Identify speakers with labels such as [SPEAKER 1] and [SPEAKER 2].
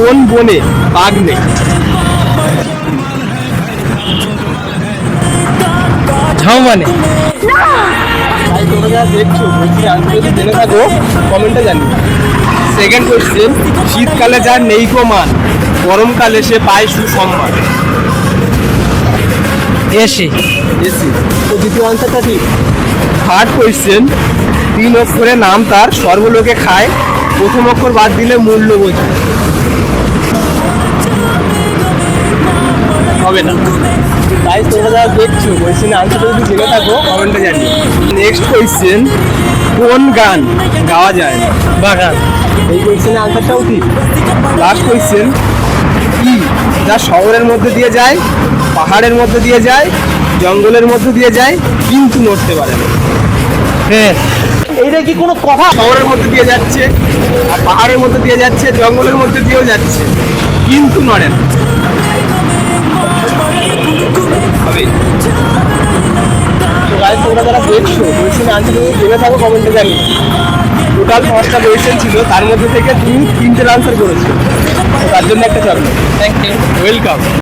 [SPEAKER 1] কোন বনে বাঘ নেই।
[SPEAKER 2] ঝাউমানে
[SPEAKER 1] ভাই তোমরা যারা দেখছ বলছি আনসার যদি জেনে থাকো কমেন্টে জানি। সেকেন্ড কোয়েশ্চেন শীতকালে যার নেইকো মান গরমকালে সে পায় সুসম্মান।
[SPEAKER 2] এসি
[SPEAKER 1] এসি তো দ্বিতীয় আনসারটা ঠিক থার্ড কোয়েশ্চেন তিন অক্ষরে নাম তার সর্বলোকে খায় প্রথম অক্ষর বাদ দিলে মূল্য বোঝায় হবে না। তাই তোমরা যারা দেখছ কোয়েশ্চেনের আনসারটা যদি জেনে থাকো কমেন্টে জানিও। নেক্সট কোয়েশ্চেন কোন গান গাওয়া যায়? না
[SPEAKER 2] বাগান
[SPEAKER 1] এই কোয়েশ্চেনের আনসারটাও ঠিক লাস্ট কোয়েশ্চেন কি যা শহরের মধ্যে দিয়ে যায় পাহাড়ের মধ্যে দিয়ে যায় জঙ্গলের মধ্যে দিয়ে যায় কিন্তু নড়তে পারে না?
[SPEAKER 2] হ্যাঁ।
[SPEAKER 1] এইটা কি কোনো কথা? শহরের মধ্যে দিয়ে যাচ্ছে আর পাহাড়ের মধ্যে দিয়ে যাচ্ছে জঙ্গলের মধ্যে দিয়েও যাচ্ছে কিন্তু নড়ে না। তোমরা যারা দেখছ কোয়েশ্চেন আনসার যদি জেনে থাকো কমেন্টে জানি টোটাল পাঁচটা কোয়েশ্চেন ছিল তার মধ্যে থেকে তুমি তিনটে আনসার করেছ। তার জন্য একটা চকলেট
[SPEAKER 2] থ্যাংক ইউ
[SPEAKER 1] ওয়েলকাম